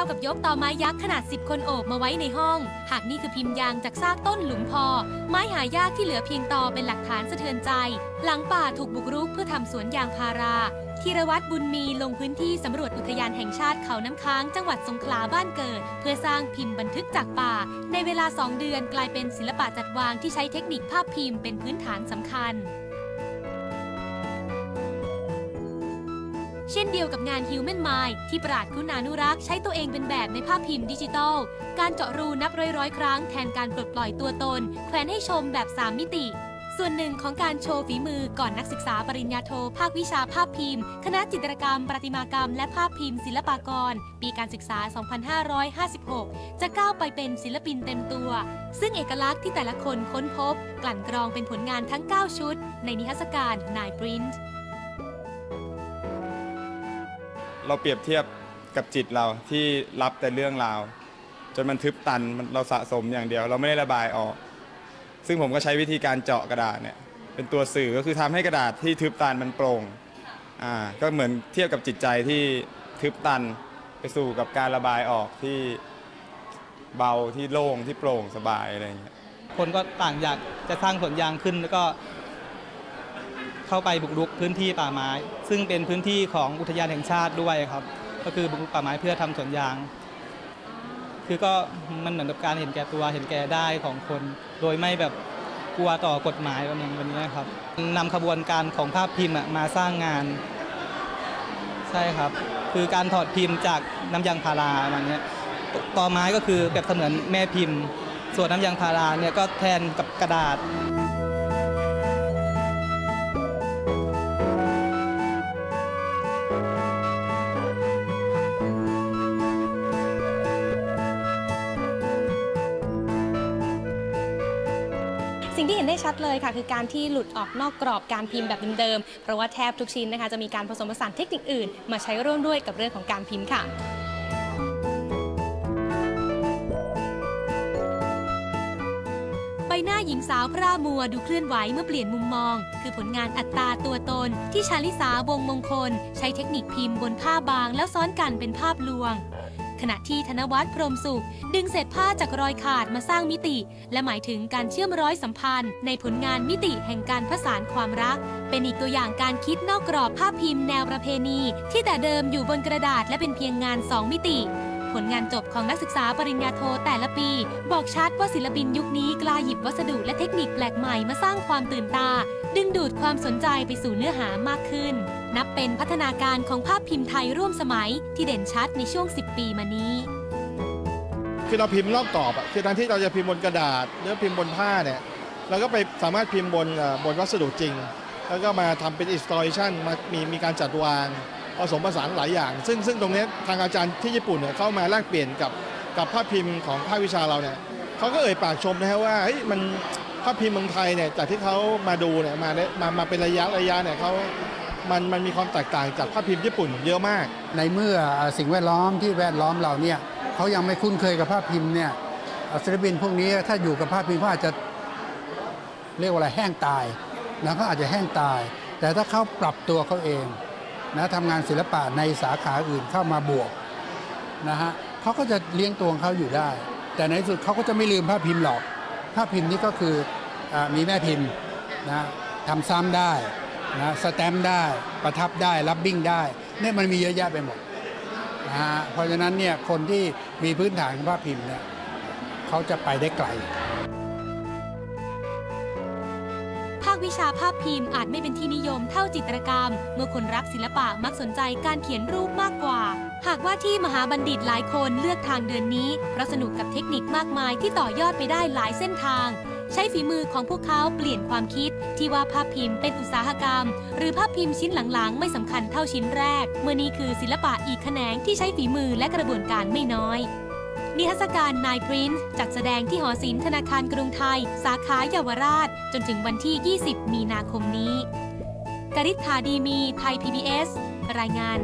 าวกับยกต่อไม้ยักษ์ขนาด 10 คนโอบมาไว้ในห้อง หากนี่คือพิมพ์ยางจากซากต้นหลุมพอ ไม้หายากที่เหลือเพียงตอเป็นหลักฐานสะเทือนใจ หลังป่าถูกบุกรุกเพื่อทำสวนยางพาราธีรวัตรบุญมีลงพื้นที่สำรวจอุทยานแห่งชาติเขาน้ำค้างจังหวัดสงขลาบ้านเกิด เพื่อสร้างพิมพ์บันทึกจากป่า ในเวลา 2 เดือนกลายเป็นศิลปะจัดวางที่ใช้เทคนิคภาพพิมพ์เป็นพื้นฐานสำคัญ เช่นเดียวกับงาน Human Mind ที่ปราดคุณานุรักษ์ใช้ตัวเองเป็นแบบในภาพพิมพ์ดิจิทัลการเจาะรูนับร้อยร้อยๆ ครั้งแทนการปลดปล่อยตัวตน แขวนให้ชมแบบ 3 มิติ ส่วนหนึ่งของการโชว์ฝีมือก่อนนักศึกษาปริญญาโท ภาควิชาภาพพิมพ์ คณะจิตรกรรม ประติมากรรม และภาพพิมพ์ศิลปากร ปีการศึกษา 2556 จะก้าวไปเป็นศิลปินเต็มตัว ซึ่งเอกลักษณ์ที่แต่ละคนค้นพบ กลั่นกรองเป็นผลงานทั้ง 9 ชุด ในนิทรรศการนายปรินท์ เราเปรียบเทียบกับจิตเราที่รับแต่เรื่องราว จนมันทึบตันมันเราสะสมอย่างเดียว เราไม่ได้ระบายออก ซึ่งผมก็ใช้วิธีการเจาะกระดาษเนี่ยเป็นตัวสื่อก็คือทำให้กระดาษที่ทึบตันมันโปร่งอ่าก็เหมือนเทียบกับจิตใจที่ทึบตันไปสู่กับการระบายออกที่เบาที่โล่งที่โปร่งสบายอะไรอย่างเงี้ยคนก็ต่างอยากจะสร้างสวนยางขึ้นแล้วก็ เข้าไปบุกรุกพื้นที่ป่าไม้ ซึ่งเป็นพื้นที่ของอุทยานแห่งชาติด้วยครับ ก็คือบุกรุกป่าไม้เพื่อทำสวนยาง คือก็มันเหมือนกับการเห็นแก่ตัวเห็นแก่ได้ของคน โดยไม่แบบกลัวต่อกฎหมายแบบนี้วันนี้ครับนำขบวนการของภาพพิมพ์มาสร้างงาน ใช่ครับ คือการถอดพิมพ์จากน้ำยางพาราประมาณเนี้ยต่อไม้ก็คือแบบเสมือนแม่พิมพ์ ส่วนน้ำยางพาราเนี่ยก็แทนกับกระดาษ สิ่งที่เห็นได้ชัดเลยค่ะคือการที่หลุดออกนอกกรอบการพิมพ์แบบเดิมๆเพราะว่าแทบทุกชิ้นนะคะจะมีการผสมผสานเทคนิคอื่น มาใช้ร่วมด้วยกับเรื่องของการพิมพ์ค่ะใบหน้าหญิงสาวพร่ามัวดูเคลื่อนไหวเมื่อเปลี่ยนมุมมอง คือผลงานอัตตาตัวตน ที่ชาลิสาวงมงคล ใช้เทคนิคพิมพ์บนผ้าบางแล้วซ้อนกันเป็นภาพลวง ขณะที่ธนวัฒน์พรมสุข ดึงเศษผ้าจากรอยขาดมาสร้างมิติ และหมายถึงการเชื่อมร้อยสัมพันธ์ ในผลงานมิติแห่งการผสานความรัก เป็นอีกตัวอย่างการคิดนอกกรอบภาพพิมพ์แนวประเพณี ที่แต่เดิมอยู่บนกระดาษและเป็นเพียงงานสองมิติ ผลงานจบของนักศึกษาปริญญาโทแต่ละปี บอกชัดว่าศิลปินยุคนี้กล้าหยิบวัสดุและเทคนิคแปลกใหม่มาสร้างความตื่นตา ดึงดูดความสนใจไปสู่เนื้อหามากขึ้น นับเป็นพัฒนาการของภาพพิมพ์ไทยร่วมสมัยที่เด่นชัดในช่วง 10 ปีมานี้คือเราพิมพ์นอกกรอบอะคือแทนที่เราจะพิมพ์บนกระดาษหรือพิมพ์บนผ้าเนี่ยเราก็ไปสามารถพิมพ์บนบนวัสดุจริง แล้วก็มาทำเป็นอินสต l เลชันมามีมีการจัดวาง ผสมผสานหลายอย่าง ซึ่งซึ่งตรงนี้ทางอาจารย์ที่ญี่ปุ่นเนี่ยเข้ามาแลกเปลี่ยนกับกับภาพพิมพ์ของภาควิชาเราเนี่ยเขาก็เอ่ยปากชมนะฮะว่าเฮ้ยมันภาพพิมพ์เมืองไทยเนี่ยจากที่เขามาดูเนี่ยมามามาเป็นระยะระยะเนี่ยเขามันมันมีความแตกต่างจากภาพพิมพ์ญี่ปุ่นเยอะมาก ในเมื่อสิ่งแวดล้อมที่แวดล้อมเราเนี่ยเขายังไม่คุ้นเคยกับภาพพิมพ์เนี่ยศิลปินพวกนี้ถ้าอยู่กับภาพพิมพ์เขาอาจจะเรียกว่าอะไรแห้งตายนะเขาอาจจะแห้งตาย แต่ถ้าเขาปรับตัวเขาเอง นะทำงานศิลปะในสาขาอื่นเข้ามาบวกนะฮะเขาก็จะเลี้ยงตัวของเขาอยู่ได้ แต่ในสุดเขาก็จะไม่ลืมภาพพิมพ์หรอก ภาพพิมพ์นี้ก็คืออมีแม่พิมพ์นะทำซ้ำได้นะสแตมป์ได้ประทับได้รับบิ้งได้เนี่ยมันมีเยอะแยะไปหมดนะฮะเพราะฉะนั้นเนี่ยคนที่มีพื้นฐานของภาพพิมพ์เนี่ยเขาจะไปได้ไกล วิชาภาพพิมพ์อาจไม่เป็นที่นิยมเท่าจิตรกรรม เมื่อคนรักศิลปะมักสนใจการเขียนรูปมากกว่า หากว่าที่มหาบัณฑิตหลายคนเลือกทางเดินนี้เพราะสนุกกับเทคนิคมากมายที่ต่อยอดไปได้หลายเส้นทาง ใช้ฝีมือของพวกเขาเปลี่ยนความคิด ที่ว่าภาพพิมพ์เป็นอุตสาหกรรม หรือภาพพิมพ์ชิ้นหลังๆ ไม่สำคัญเท่าชิ้นแรก เมื่อนี้คือศิลปะอีกแขนงที่ใช้ฝีมือและกระบวนการไม่น้อย นิทรรศการนายปรินซ์จัดแสดงที่หอศิลป์ธนาคารกรุงไทย สาขาเยาวราช จนถึงวันที่ 20 มีนาคมนี้ กริษฐาดีมีไทย PBS รายงาน